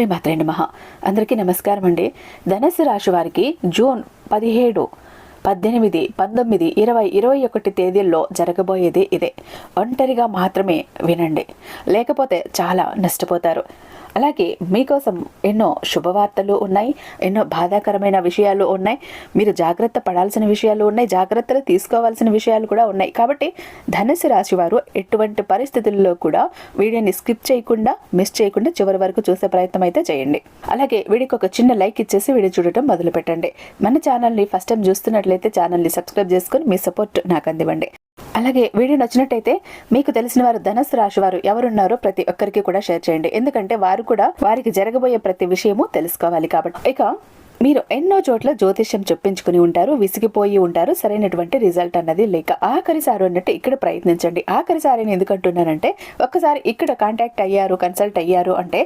శ్రీమాత్రే నమ. అందరికీ నమస్కారం అండి. ధనస్సు రాశి వారికి జూన్ పదిహేడు పద్దెనిమిది పంతొమ్మిది ఇరవై ఇరవై ఒకటి తేదీల్లో జరగబోయేది ఇదే. ఒంటరిగా మాత్రమే వినండి. లేకపోతే చాలా నష్టపోతారు. అలాగే మీకోసం ఎన్నో శుభవార్తలు ఉన్నాయి ఎన్నో బాధాకరమైన విషయాలు ఉన్నాయి. మీరు జాగ్రత్త పడాల్సిన విషయాలు ఉన్నాయి జాగ్రత్తలు తీసుకోవాల్సిన విషయాలు కూడా ఉన్నాయి. కాబట్టి ధనుసు రాశి వారు ఎటువంటి పరిస్థితుల్లో కూడా వీడియోని స్కిప్ చేయకుండా మిస్ చేయకుండా చివరి వరకు చూసే ప్రయత్నం అయితే చేయండి. అలాగే వీడికి ఒక చిన్న లైక్ ఇచ్చేసి వీడియో చూడటం మొదలు పెట్టండి మన ఛానల్ని ఫస్ట్ టైం చూస్తున్నట్లయితే ఛానల్ని సబ్స్క్రైబ్ చేసుకొని మీ సపోర్ట్ నాకు అందివ్వండి. అలాగే వీడియో నచ్చినట్టయితే మీకు తెలిసిన వారు ధనస్సు రాశి వారు ఎవరున్నారో ప్రతి ఒక్కరికి కూడా షేర్ చేయండి. ఎందుకంటే వారు కూడా వారికి జరగబోయే ప్రతి విషయము తెలుసుకోవాలి కాబట్టి. ఇక మీరు ఎన్నో చోట్ల జ్యోతిష్యం చెప్పించుకుని ఉంటారు విసిగిపోయి ఉంటారు సరైనటువంటి రిజల్ట్ అన్నది లేక ఆఖరిసారి అన్నట్టు ఇక్కడ ప్రయత్నించండి. ఆఖరిసారి నేను ఎందుకంటున్నానంటే ఒక్కసారి ఇక్కడ కాంటాక్ట్ అయ్యారు కన్సల్ట్ అయ్యారు అంటే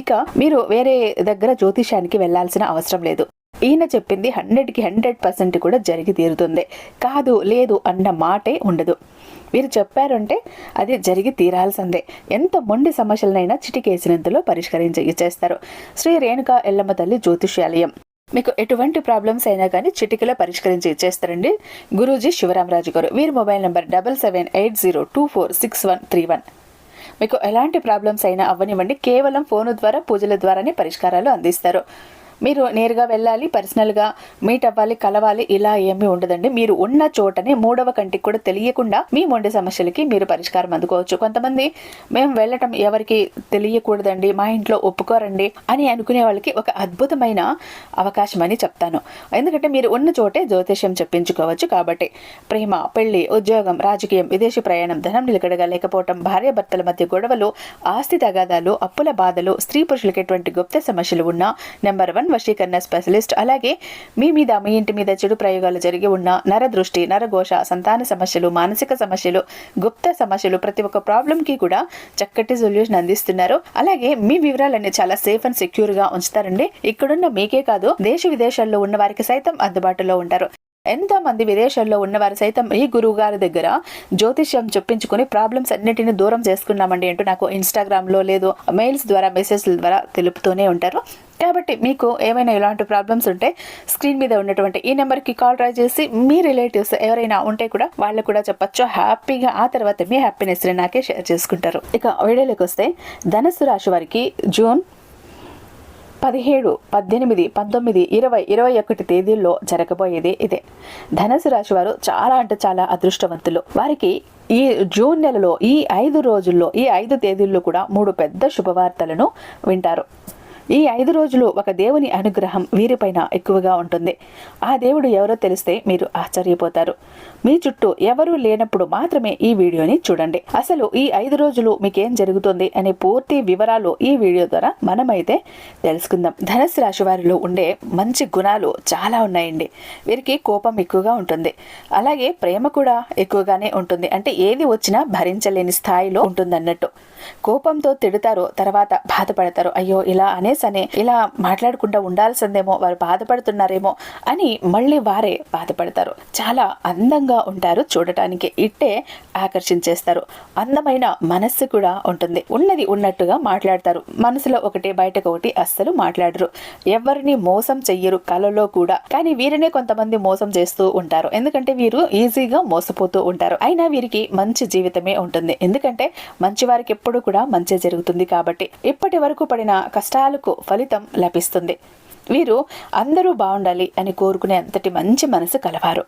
ఇక మీరు వేరే దగ్గర జ్యోతిష్యానికి వెళ్ళాల్సిన అవసరం లేదు. ఈయన చెప్పింది హండ్రెడ్కి హండ్రెడ్ పర్సెంట్ కూడా జరిగి తీరుతుంది. కాదు లేదు అన్న మాటే ఉండదు. మీరు చెప్పారంటే అది జరిగి తీరాల్సిందే. ఎంత మొండి సమస్యలనైనా చిటికేసినంతలో పరిష్కరించి ఇచ్చేస్తారు. శ్రీ రేణుకా ఎల్లమ్మ తల్లి జ్యోతిష్యాలయం. మీకు ఎటువంటి ప్రాబ్లమ్స్ అయినా కానీ చిటికలో పరిష్కరించి ఇచ్చేస్తారండి. గురూజీ శివరామరాజు గారు. వీరి mobile number double seven eight zero two four six one three one. మీకు ఎలాంటి ప్రాబ్లమ్స్ అయినా అవ్వనివ్వండి. కేవలం ఫోను ద్వారా పూజల ద్వారానే పరిష్కారాలు అందిస్తారు. మీరు నేరుగా వెళ్ళాలి పర్సనల్గా మీట్ అవ్వాలి కలవాలి ఇలా ఏమీ ఉండదండి. మీరు ఉన్న చోటనే మూడవ కంటికి కూడా తెలియకుండా మీ మొండి సమస్యలకి మీరు పరిష్కారం అందుకోవచ్చు. కొంతమంది మేము వెళ్ళటం ఎవరికి తెలియకూడదండి మా ఇంట్లో ఒప్పుకోరండి అని అనుకునే వాళ్ళకి ఒక అద్భుతమైన అవకాశం అని చెప్తాను. ఎందుకంటే మీరు ఉన్న చోటే జ్యోతిష్యం చెప్పించుకోవచ్చు కాబట్టి. ప్రేమ పెళ్ళి ఉద్యోగం రాజకీయం విదేశీ ప్రయాణం ధనం నిలకడగా లేకపోవటం భార్యాభర్తల మధ్య గొడవలు ఆస్తి తగాదాలు అప్పుల బాధలు స్త్రీ పురుషులకి ఎటువంటి గుప్త సమస్యలు ఉన్నా నెంబర్ వన్ వశీకరణ స్పెషలిస్ట్. అలాగే మీ మీద మీ ఇంటి మీద చెడు ప్రయోగాలు జరిగి ఉన్న నరదృష్టి నరఘోష సంతాన సమస్యలు మానసిక సమస్యలు గుప్త సమస్యలు ప్రతి ఒక్క ప్రాబ్లంకి కూడా చక్కటి సొల్యూషన్ అందిస్తున్నారు. అలాగే మీ వివరాలన్నీ చాలా సేఫ్ అండ్ సెక్యూర్గా ఉంచుతారండి. ఇక్కడున్న మీకే కాదు దేశ విదేశాల్లో ఉన్న వారికి సైతం అందుబాటులో ఉంటారు. ఎంతో మంది విదేశాల్లో ఉన్నవారు సైతం ఈ గురువు గారి దగ్గర జ్యోతిష్యం చెప్పించుకుని ప్రాబ్లమ్స్ అన్నిటిని దూరం చేసుకున్నామండి అంటూ నాకు ఇన్స్టాగ్రామ్లో లేదు మెయిల్స్ ద్వారా మెసేజ్ల ద్వారా తెలుపుతూనే ఉంటారు. కాబట్టి మీకు ఏమైనా ఇలాంటి ప్రాబ్లమ్స్ ఉంటే స్క్రీన్ మీద ఉన్నటువంటి ఈ నెంబర్కి కాల్ ట్రై చేసి మీ రిలేటివ్స్ ఎవరైనా ఉంటే కూడా వాళ్ళు కూడా చెప్పచ్చు. హ్యాపీగా ఆ తర్వాత మీ హ్యాపీనెస్ని నాకే షేర్ చేసుకుంటారు. ఇక వీడియోలోకి వస్తే ధనస్సు రాశి వారికి జూన్ పదిహేడు పద్దెనిమిది పంతొమ్మిది ఇరవై ఇరవై ఒకటి తేదీల్లో జరగబోయేది ఇదే. ధనుసు రాశి వారు చాలా అంటే చాలా అదృష్టవంతులు. వారికి ఈ జూన్ నెలలో ఈ ఐదు రోజుల్లో ఈ ఐదు తేదీల్లో కూడా మూడు పెద్ద శుభవార్తలను వింటారు. ఈ ఐదు రోజులు ఒక దేవుని అనుగ్రహం వీరిపైన ఎక్కువగా ఉంటుంది. ఆ దేవుడు ఎవరో తెలిస్తే మీరు ఆశ్చర్యపోతారు. మీ చుట్టూ ఎవరూ లేనప్పుడు మాత్రమే ఈ వీడియోని చూడండి. అసలు ఈ ఐదు రోజులు మీకేం జరుగుతుంది అనే పూర్తి వివరాలు ఈ వీడియో ద్వారా మనమైతే తెలుసుకుందాం. ధనస్సు రాశి వారిలో ఉండే మంచి గుణాలు చాలా ఉన్నాయండి. వీరికి కోపం ఎక్కువగా ఉంటుంది. అలాగే ప్రేమ కూడా ఎక్కువగానే ఉంటుంది. అంటే ఏది వచ్చినా భరించలేని స్థాయిలో ఉంటుంది అన్నట్టు కోపంతో తిడతారు తర్వాత బాధపడతారు అయ్యో ఇలా అనేసనే ఇలా మాట్లాడకుండా ఉండాల్సిందేమో వారు బాధపడుతున్నారేమో అని మళ్ళీ వారే బాధపడతారు. చాలా అందంగా ఉంటారు చూడటానికి. ఇట్టే ఆకర్షించేస్తారు. అందమైన మనస్సు కూడా ఉంటుంది. ఉన్నది ఉన్నట్టుగా మాట్లాడతారు. మనసులో ఒకటి బయటకు ఒకటి అస్సలు మాట్లాడరు. ఎవరిని మోసం చెయ్యరు కలలో కూడా. కానీ వీరినే కొంతమంది మోసం చేస్తూ ఉంటారు. ఎందుకంటే వీరు ఈజీగా మోసపోతూ ఉంటారు. అయినా వీరికి మంచి జీవితమే ఉంటుంది. ఎందుకంటే మంచి వారికి ఎప్పుడు కూడా మంచి జరుగుతుంది కాబట్టి ఇప్పటి వరకు పడిన కష్టాలకు ఫలితం లభిస్తుంది. వీరు అందరూ బాగుండాలి అని కోరుకునే అంతటి మంచి మనసు కలవారు.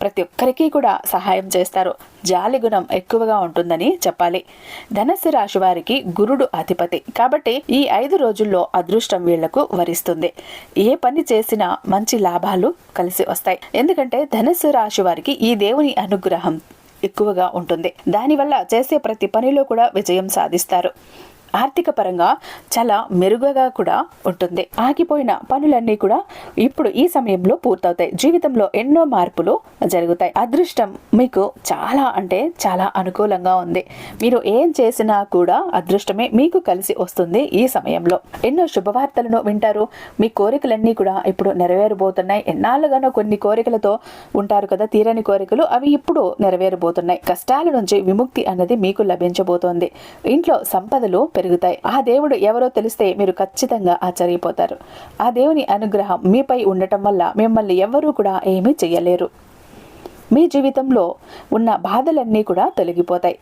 ప్రతి ఒక్కరికి కూడా సహాయం చేస్తారు. జాలి గుణం ఎక్కువగా ఉంటుందని చెప్పాలి. ధనస్సు రాశి వారికి గురుడు అధిపతి కాబట్టి ఈ ఐదు రోజుల్లో అదృష్టం వీళ్ళకు వరిస్తుంది. ఏ పని చేసినా మంచి లాభాలు కలిసి వస్తాయి. ఎందుకంటే ధనస్సు రాశి వారికి ఈ దేవుని అనుగ్రహం ఎక్కువగా ఉంటుంది. దానివల్ల చేసే ప్రతి పనిలో కూడా విజయం సాధిస్తారు. ఆర్థిక పరంగా చాలా మెరుగగా కూడా ఉంటుంది. ఆగిపోయిన పనులన్నీ కూడా ఇప్పుడు ఈ సమయంలో పూర్తవుతాయి. జీవితంలో ఎన్నో మార్పులు జరుగుతాయి. అదృష్టం మీకు చాలా అంటే చాలా అనుకూలంగా ఉంది. మీరు ఏం చేసినా కూడా అదృష్టమే మీకు కలిసి వస్తుంది ఈ సమయంలో. ఎన్నో శుభవార్తలను వింటారు. మీ కోరికలన్నీ కూడా ఇప్పుడు నెరవేరబోతున్నాయి. ఎన్నాళ్ళుగానో కొన్ని కోరికలతో ఉంటారు కదా తీరని కోరికలు అవి ఇప్పుడు నెరవేరబోతున్నాయి. కష్టాల నుంచి విముక్తి అన్నది మీకు లభించబోతోంది. ఇంట్లో సంపదలు పెరుగుతాయి. ఆ దేవుడు ఎవరో తెలిస్తే మీరు ఖచ్చితంగా ఆశ్చర్యపోతారు. ఆ దేవుని అనుగ్రహం మీపై ఉండటం వల్ల మిమ్మల్ని ఎవ్వరూ కూడా ఏమీ చెయ్యలేరు. మీ జీవితంలో ఉన్న బాధలన్నీ కూడా తొలగిపోతాయి.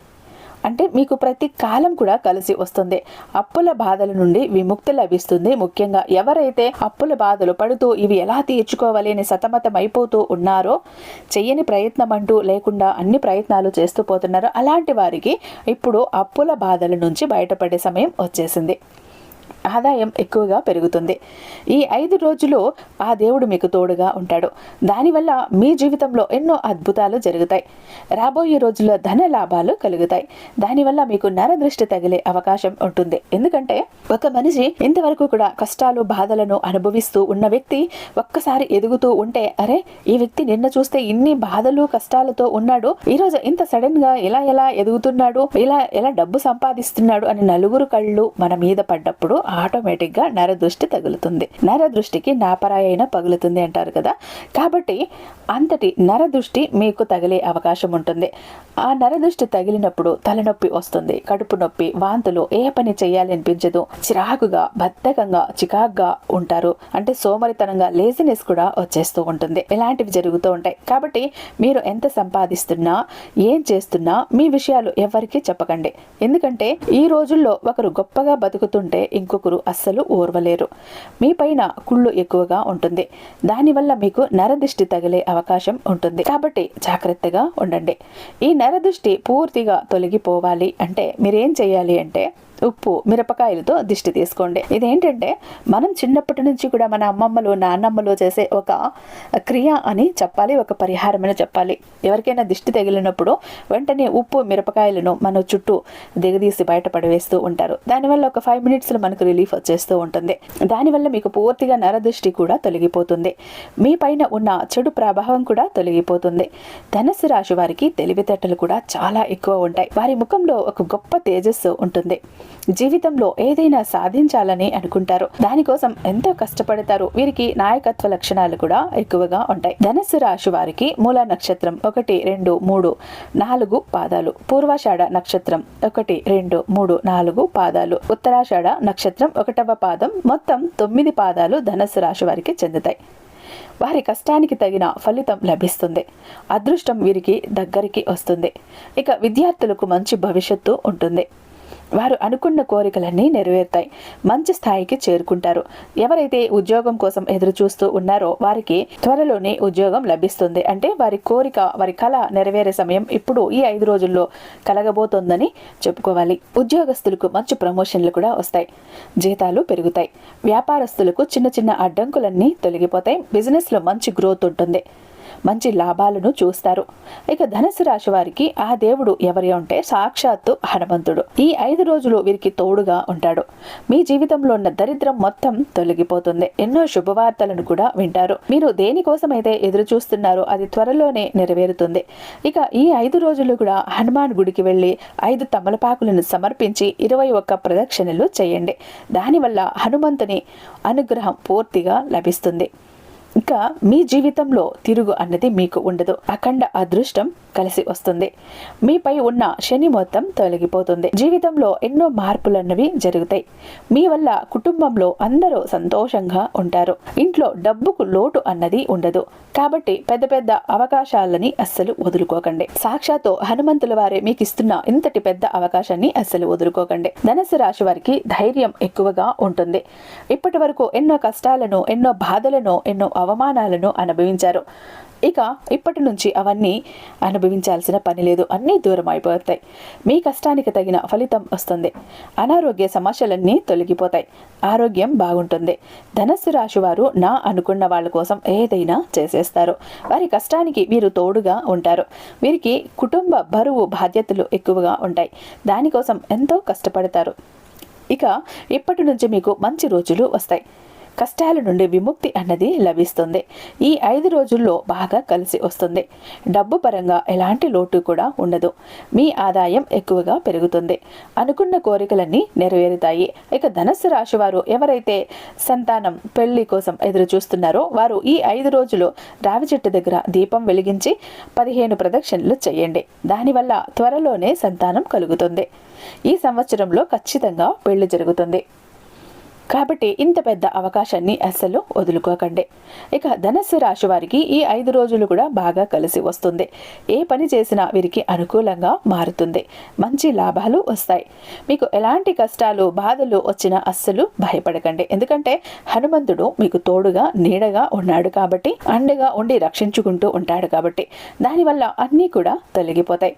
అంటే మీకు ప్రతి కాలం కూడా కలిసి వస్తుంది. అప్పుల బాధల నుండి విముక్తి లభిస్తుంది. ముఖ్యంగా ఎవరైతే అప్పుల బాధలు పడుతూ ఇవి ఎలా తీర్చుకోవాలి అని సతమతం అయిపోతూ ఉన్నారో చెయ్యని ప్రయత్నం అంటూ లేకుండా అన్ని ప్రయత్నాలు చేస్తూ పోతున్నారో. అలాంటి వారికి ఇప్పుడు అప్పుల బాధల నుంచి బయటపడే సమయం వచ్చేసింది. ఆదాయం ఎక్కువగా పెరుగుతుంది. ఈ ఐదు రోజులు ఆ దేవుడు మీకు తోడుగా ఉంటాడు. దానివల్ల మీ జీవితంలో ఎన్నో అద్భుతాలు జరుగుతాయి. రాబోయే రోజుల్లో ధన లాభాలు కలుగుతాయి. దానివల్ల మీకు నరదృష్టి తగిలే అవకాశం ఉంటుంది. ఎందుకంటే ఒక మనిషి ఇంతవరకు కూడా కష్టాలు బాధలను అనుభవిస్తూ ఉన్న వ్యక్తి ఒక్కసారి ఎదుగుతూ ఉంటే అరే ఈ వ్యక్తి నిన్న చూస్తే ఇన్ని బాధలు కష్టాలతో ఉన్నాడు. ఈరోజు ఇంత సడన్గా ఇలా ఎలా ఎదుగుతున్నాడు? ఇలా ఎలా డబ్బు సంపాదిస్తున్నాడు? అని నలుగురు కళ్ళు మన మీద పడ్డప్పుడు ఆటోమేటిక్గా నరదృష్టి తగులుతుంది. నరదృష్టికి నాపరాయైన పగులుతుంది అంటారు కదా. కాబట్టి అంతటి నరదృష్టి మీకు తగిలే అవకాశం ఉంటుంది. ఆ నరదృష్టి తగిలినప్పుడు తలనొప్పి వస్తుంది. కడుపు నొప్పి వాంతులు ఏ పని చేయాలి అనిపించదు. చిరాకుగా బద్ధకంగా చికాగ్గా ఉంటారు. అంటే సోమరితనంగా లేజినెస్ కూడా వచ్చేస్తూ ఉంటుంది. ఇలాంటివి జరుగుతూ ఉంటాయి. కాబట్టి మీరు ఎంత సంపాదిస్తున్నా ఏం చేస్తున్నా మీ విషయాలు ఎవరికీ చెప్పకండి. ఎందుకంటే ఈ రోజుల్లో ఒకరు గొప్పగా బతుకుతుంటే ఇంకొకరు అస్సలు ఓర్వలేరు మీ పైన కుళ్ళు ఎక్కువగా ఉంటుంది. దానివల్ల మీకు నరదిష్టి తగిలే అవకాశం ఉంటుంది. కాబట్టి జాగ్రత్తగా ఉండండి. ఈ నరదృష్టి పూర్తిగా తొలగిపోవాలి అంటే మీరేం చేయాలి అంటే ఉప్పు మిరపకాయలతో దిష్టి తీసుకోండి. ఇదేంటంటే మనం చిన్నప్పటి నుంచి కూడా మన అమ్మమ్మలు నాన్నమ్మలు చేసే ఒక క్రియ అని చెప్పాలి ఒక పరిహారం అని చెప్పాలి. ఎవరికైనా దిష్టి తగిలినప్పుడు వెంటనే ఉప్పు మిరపకాయలను మన చుట్టూ దిగదీసి బయట పడవేస్తూ ఉంటారు. దానివల్ల ఒక ఫైవ్ మినిట్స్లో మనకు రిలీఫ్ వచ్చేస్తూ ఉంటుంది. దానివల్ల మీకు పూర్తిగా నరదృష్టి కూడా తొలగిపోతుంది. మీ పైన ఉన్న చెడు ప్రభావం కూడా తొలగిపోతుంది. ధనస్సు రాశి వారికి తెలివితేటలు కూడా చాలా ఎక్కువ ఉంటాయి. వారి ముఖంలో ఒక గొప్ప తేజస్సు ఉంటుంది. జీవితంలో ఏదైనా సాధించాలని అనుకుంటారు. దానికోసం ఎంతో కష్టపడతారు. వీరికి నాయకత్వ లక్షణాలు కూడా ఎక్కువగా ఉంటాయి. ధనస్సు రాశి వారికి మూల నక్షత్రం ఒకటి రెండు మూడు నాలుగు పాదాలు. పూర్వాషాఢ నక్షత్రం ఒకటి రెండు మూడు నాలుగు పాదాలు. ఉత్తరాషాఢ నక్షత్రం ఒకటవ పాదం. మొత్తం తొమ్మిది పాదాలు ధనస్సు రాశి వారికి చెందుతాయి. వారి కష్టానికి తగిన ఫలితం లభిస్తుంది. అదృష్టం వీరికి దగ్గరికి వస్తుంది. ఇక విద్యార్థులకు మంచి భవిష్యత్తు ఉంటుంది. వారు అనుకున్న కోరికలన్నీ నెరవేరుతాయి. మంచి స్థాయికి చేరుకుంటారు. ఎవరైతే ఉద్యోగం కోసం ఎదురు చూస్తూ ఉన్నారో వారికి త్వరలోనే ఉద్యోగం లభిస్తుంది. అంటే వారి కోరిక వారి కళ నెరవేరే సమయం ఇప్పుడు ఈ ఐదు రోజుల్లో కలగబోతోందని చెప్పుకోవాలి. ఉద్యోగస్తులకు మంచి ప్రమోషన్లు కూడా వస్తాయి. జీతాలు పెరుగుతాయి. వ్యాపారస్తులకు చిన్న చిన్న అడ్డంకులన్నీ తొలగిపోతాయి. బిజినెస్లో మంచి గ్రోత్ ఉంటుంది. మంచి లాభాలను చూస్తారు. ఇక ధనుసు రాశి వారికి ఆ దేవుడు ఎవరి ఉంటే సాక్షాత్తు హనుమంతుడు. ఈ ఐదు రోజులు వీరికి తోడుగా ఉంటాడు. మీ జీవితంలో ఉన్న దరిద్రం మొత్తం తొలగిపోతుంది. ఎన్నో శుభవార్తలను కూడా వింటారు. మీరు దేనికోసమైతే ఎదురు చూస్తున్నారో అది త్వరలోనే నెరవేరుతుంది. ఇక ఈ ఐదు రోజులు కూడా హనుమాన్ గుడికి వెళ్ళి ఐదు తమలపాకులను సమర్పించి ఇరవై ఒక్క ప్రదక్షిణలు చేయండి. దానివల్ల హనుమంతుని అనుగ్రహం పూర్తిగా లభిస్తుంది. ఇంకా మీ జీవితంలో తిరుగు అన్నది మీకు ఉండదు. అఖండ అదృష్టం కలిసి వస్తుంది. మీపై ఉన్న శని మొత్తం తొలగిపోతుంది. జీవితంలో ఎన్నో మార్పులన్నవి జరుగుతాయి. మీ వల్ల కుటుంబంలో అందరూ సంతోషంగా ఉంటారు. ఇంట్లో డబ్బుకు లోటు అన్నది ఉండదు. కాబట్టి పెద్ద పెద్ద అవకాశాలని అస్సలు వదులుకోకండి. సాక్షాత్తు హనుమంతుల వారే మీకు ఇస్తున్న ఇంతటి పెద్ద అవకాశాన్ని అస్సలు వదులుకోకండి. ధనస్సు రాశి వారికి ధైర్యం ఎక్కువగా ఉంటుంది. ఇప్పటి వరకు ఎన్నో కష్టాలను ఎన్నో బాధలను ఎన్నో అవమానాలను అనుభవించారు. ఇక ఇప్పటి నుంచి అవన్నీ అనుభవించాల్సిన పని లేదు. అన్నీ దూరం అయిపోతాయి. మీ కష్టానికి తగిన ఫలితం వస్తుంది. అనారోగ్య సమస్యలన్నీ తొలగిపోతాయి. ఆరోగ్యం బాగుంటుంది. ధనస్సు రాశి వారు నా అనుకున్న వాళ్ళ కోసం ఏదైనా చేసేస్తారు. వారి కష్టానికి వీరు తోడుగా ఉంటారు. వీరికి కుటుంబ బరువు బాధ్యతలు ఎక్కువగా ఉంటాయి. దానికోసం ఎంతో కష్టపడతారు. ఇక ఇప్పటి నుంచి మీకు మంచి రోజులు వస్తాయి. కష్టాల నుండి విముక్తి అన్నది లభిస్తుంది. ఈ ఐదు రోజుల్లో బాగా కలిసి వస్తుంది. డబ్బు పరంగా ఎలాంటి లోటు కూడా ఉండదు. మీ ఆదాయం ఎక్కువగా పెరుగుతుంది. అనుకున్న కోరికలన్నీ నెరవేరుతాయి. ఇక ధనస్సు రాశి వారు ఎవరైతే సంతానం పెళ్ళి కోసం ఎదురు చూస్తున్నారో వారు ఈ ఐదు రోజులు రావి చెట్టు దగ్గర దీపం వెలిగించి పదిహేను ప్రదక్షిణలు చేయండి. దానివల్ల త్వరలోనే సంతానం కలుగుతుంది. ఈ సంవత్సరంలో ఖచ్చితంగా పెళ్ళి జరుగుతుంది. కాబట్టి ఇంత పెద్ద అవకాశాన్ని అస్సలు వదులుకోకండి. ఇక ధనస్సు రాశి వారికి ఈ ఐదు రోజులు కూడా బాగా కలిసి వస్తుంది. ఏ పని చేసినా వీరికి అనుకూలంగా మారుతుంది. మంచి లాభాలు వస్తాయి. మీకు ఎలాంటి కష్టాలు బాధలు వచ్చినా అస్సలు భయపడకండి. ఎందుకంటే హనుమంతుడు మీకు తోడుగా నీడగా ఉన్నాడు కాబట్టి అండగా ఉండి రక్షించుకుంటూ ఉంటాడు కాబట్టి దానివల్ల అన్నీ కూడా తొలగిపోతాయి.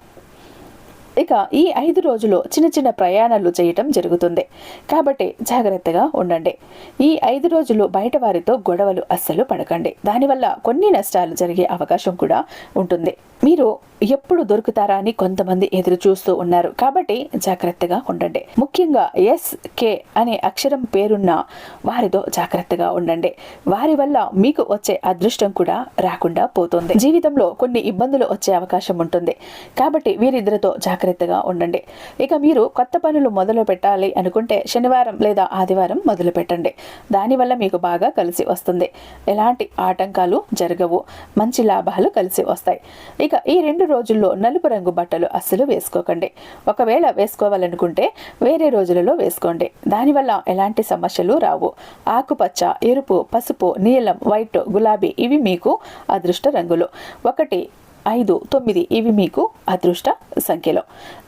ఇక ఈ ఐదు రోజులు చిన్న చిన్న ప్రయాణాలు చేయటం జరుగుతుంది. కాబట్టి జాగ్రత్తగా ఉండండి. ఈ ఐదు రోజులు బయట వారితో గొడవలు అస్సలు పడకండి. దానివల్ల కొన్ని నష్టాలు జరిగే అవకాశం కూడా ఉంటుంది. మీరు ఎప్పుడు దొరుకుతారా అని కొంతమంది ఎదురు చూస్తూ ఉన్నారు. కాబట్టి జాగ్రత్తగా ఉండండి. ముఖ్యంగా ఎస్ కే అనే అక్షరం పేరున్న వారితో జాగ్రత్తగా ఉండండి. వారి వల్ల మీకు వచ్చే అదృష్టం కూడా రాకుండా పోతుంది. జీవితంలో కొన్ని ఇబ్బందులు వచ్చే అవకాశం ఉంటుంది. కాబట్టి వీరిద్దరితో జాగ్రత్త జాగ్రత్తగా ఉండండి. ఇక మీరు కొత్త పనులు మొదలు పెట్టాలి అనుకుంటే శనివారం లేదా ఆదివారం మొదలు పెట్టండి. దానివల్ల మీకు బాగా కలిసి వస్తుంది. ఎలాంటి ఆటంకాలు జరగవు. మంచి లాభాలు కలిసి వస్తాయి. ఇక ఈ రెండు రోజుల్లో నలుపు రంగు బట్టలు అస్సలు వేసుకోకండి. ఒకవేళ వేసుకోవాలనుకుంటే వేరే రోజులలో వేసుకోండి. దానివల్ల ఎలాంటి సమస్యలు రావు. ఆకుపచ్చ ఎరుపు పసుపు నీలం వైట్ గులాబీ ఇవి మీకు అదృష్ట రంగులు. ఒకటి ఐదు తొమ్మిది ఇవి మీకు అదృష్ట సంఖ్యలో.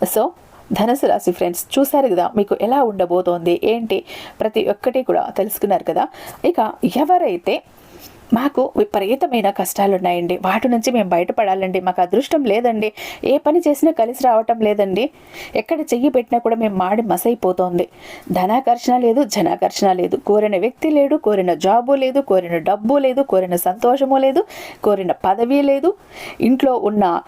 సో ధనుసు రాశి ఫ్రెండ్స్ చూశారు కదా మీకు ఎలా ఉండబోతోంది ఏంటి? ప్రతి ఒక్కటి కూడా తెలుసుకున్నారు కదా. ఇక ఎవరైతే మాకు విపరీతమైన కష్టాలు ఉన్నాయండి వాటి నుంచి మేము బయటపడాలండి. మాకు అదృష్టం లేదండి. ఏ పని చేసినా కలిసి రావటం లేదండి. ఎక్కడ చెయ్యి పెట్టినా కూడా మేము మాడి మసైపోతోంది. ధనాకర్షణ లేదు జనాకర్షణ లేదు. కోరిన వ్యక్తి లేడు కోరిన జాబు లేదు కోరిన డబ్బు లేదు కోరిన సంతోషము లేదు కోరిన పదవి లేదు. ఇంట్లో ఉన్న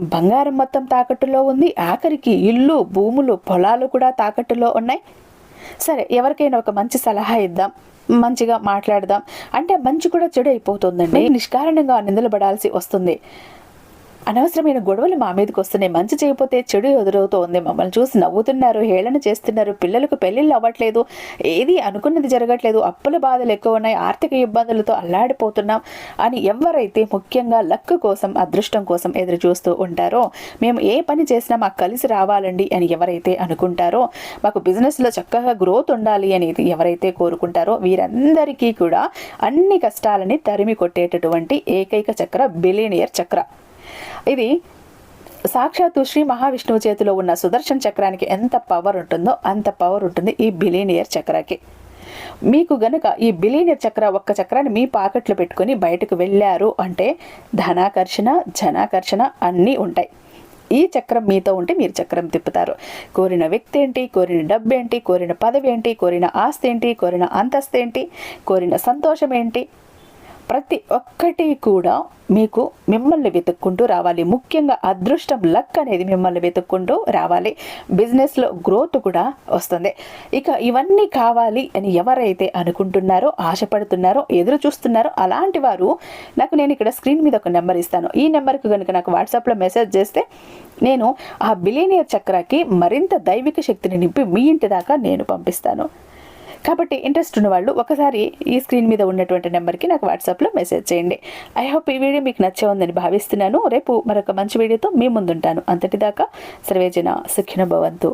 బంగారం మొత్తం తాకట్టులో ఉంది. ఆఖరికి ఇల్లు భూములు పొలాలు కూడా తాకట్టులో ఉన్నాయి. సరే ఎవరికైనా ఒక మంచి సలహా ఇద్దాం. మంచిగా మాట్లాడదాం. అంటే మంచి కూడా చెడు అయిపోతుందండి నిష్కారణంగా నిందలబడాల్సి వస్తుంది. అనవసరమైన గొడవలు మా మీదకి వస్తున్నాయి. మంచి చేయకపోతే చెడు ఎదురవుతోంది మమ్మల్ని చూసి నవ్వుతున్నారు హేళన చేస్తున్నారు. పిల్లలకు పెళ్ళిళ్ళు అవ్వట్లేదు. ఏది అనుకున్నది జరగట్లేదు. అప్పుల బాధలు ఎక్కువ ఉన్నాయి. ఆర్థిక ఇబ్బందులతో అల్లాడిపోతున్నాం అని ఎవరైతే ముఖ్యంగా లక్ కోసం అదృష్టం కోసం ఎదురు చూస్తూ ఉంటారో మేము ఏ పని చేసినా మాకు కలిసి రావాలండి అని ఎవరైతే అనుకుంటారో మాకు బిజినెస్లో చక్కగా గ్రోత్ ఉండాలి అనేది ఎవరైతే కోరుకుంటారో వీరందరికీ కూడా అన్ని కష్టాలని తరిమి కొట్టేటటువంటి ఏకైక చక్ర బిలీనియర్ చక్ర. ఇది సాక్షాత్తు శ్రీ మహావిష్ణువు చేతిలో ఉన్న సుదర్శన్ చక్రానికి ఎంత పవర్ ఉంటుందో అంత పవర్ ఉంటుంది ఈ బిలీనియర్ చక్రాకి. మీకు గనక ఈ బిలీనియర్ చక్ర ఒక్క చక్రాన్ని మీ పాకెట్లో పెట్టుకొని బయటకు వెళ్ళారు అంటే ధనాకర్షణ జనాకర్షణ అన్నీ ఉంటాయి. ఈ చక్రం మీతో ఉంటే మీరు చక్రం తిప్పుతారు. కోరిన వ్యక్తి ఏంటి కోరిన డబ్బు ఏంటి కోరిన పదవి ఏంటి కోరిన ఆస్తి ఏంటి కోరిన అంతస్తు ఏంటి కోరిన సంతోషం ఏంటి ప్రతి ఒక్కటి కూడా మీకు మిమ్మల్ని వెతుక్కుంటూ రావాలి. ముఖ్యంగా అదృష్టం లక్ అనేది మిమ్మల్ని వెతుక్కుంటూ రావాలి. బిజినెస్లో గ్రోత్ కూడా వస్తుంది. ఇక ఇవన్నీ కావాలి అని ఎవరైతే అనుకుంటున్నారో ఆశపడుతున్నారో ఎదురు చూస్తున్నారో అలాంటి వారు నాకు నేను ఇక్కడ స్క్రీన్ మీద ఒక నెంబర్ ఇస్తాను. ఈ నెంబర్కి కనుక నాకు వాట్సాప్లో మెసేజ్ చేస్తే నేను ఆ బిలీనియర్ చక్రాకి మరింత దైవిక శక్తిని నింపి మీ ఇంటి దాకా నేను పంపిస్తాను. కాబట్టి ఇంట్రెస్ట్ ఉన్న వాళ్ళు ఒకసారి ఈ స్క్రీన్ మీద ఉన్నటువంటి నెంబర్కి నాకు వాట్సాప్లో మెసేజ్ చేయండి. ఐ హోప్ ఈ వీడియో మీకు నచ్చే ఉందని భావిస్తున్నాను. రేపు మరొక మంచి వీడియోతో మీ ముందుంటాను. అంతటిదాకా సర్వేజన సుఖిన భవంతు.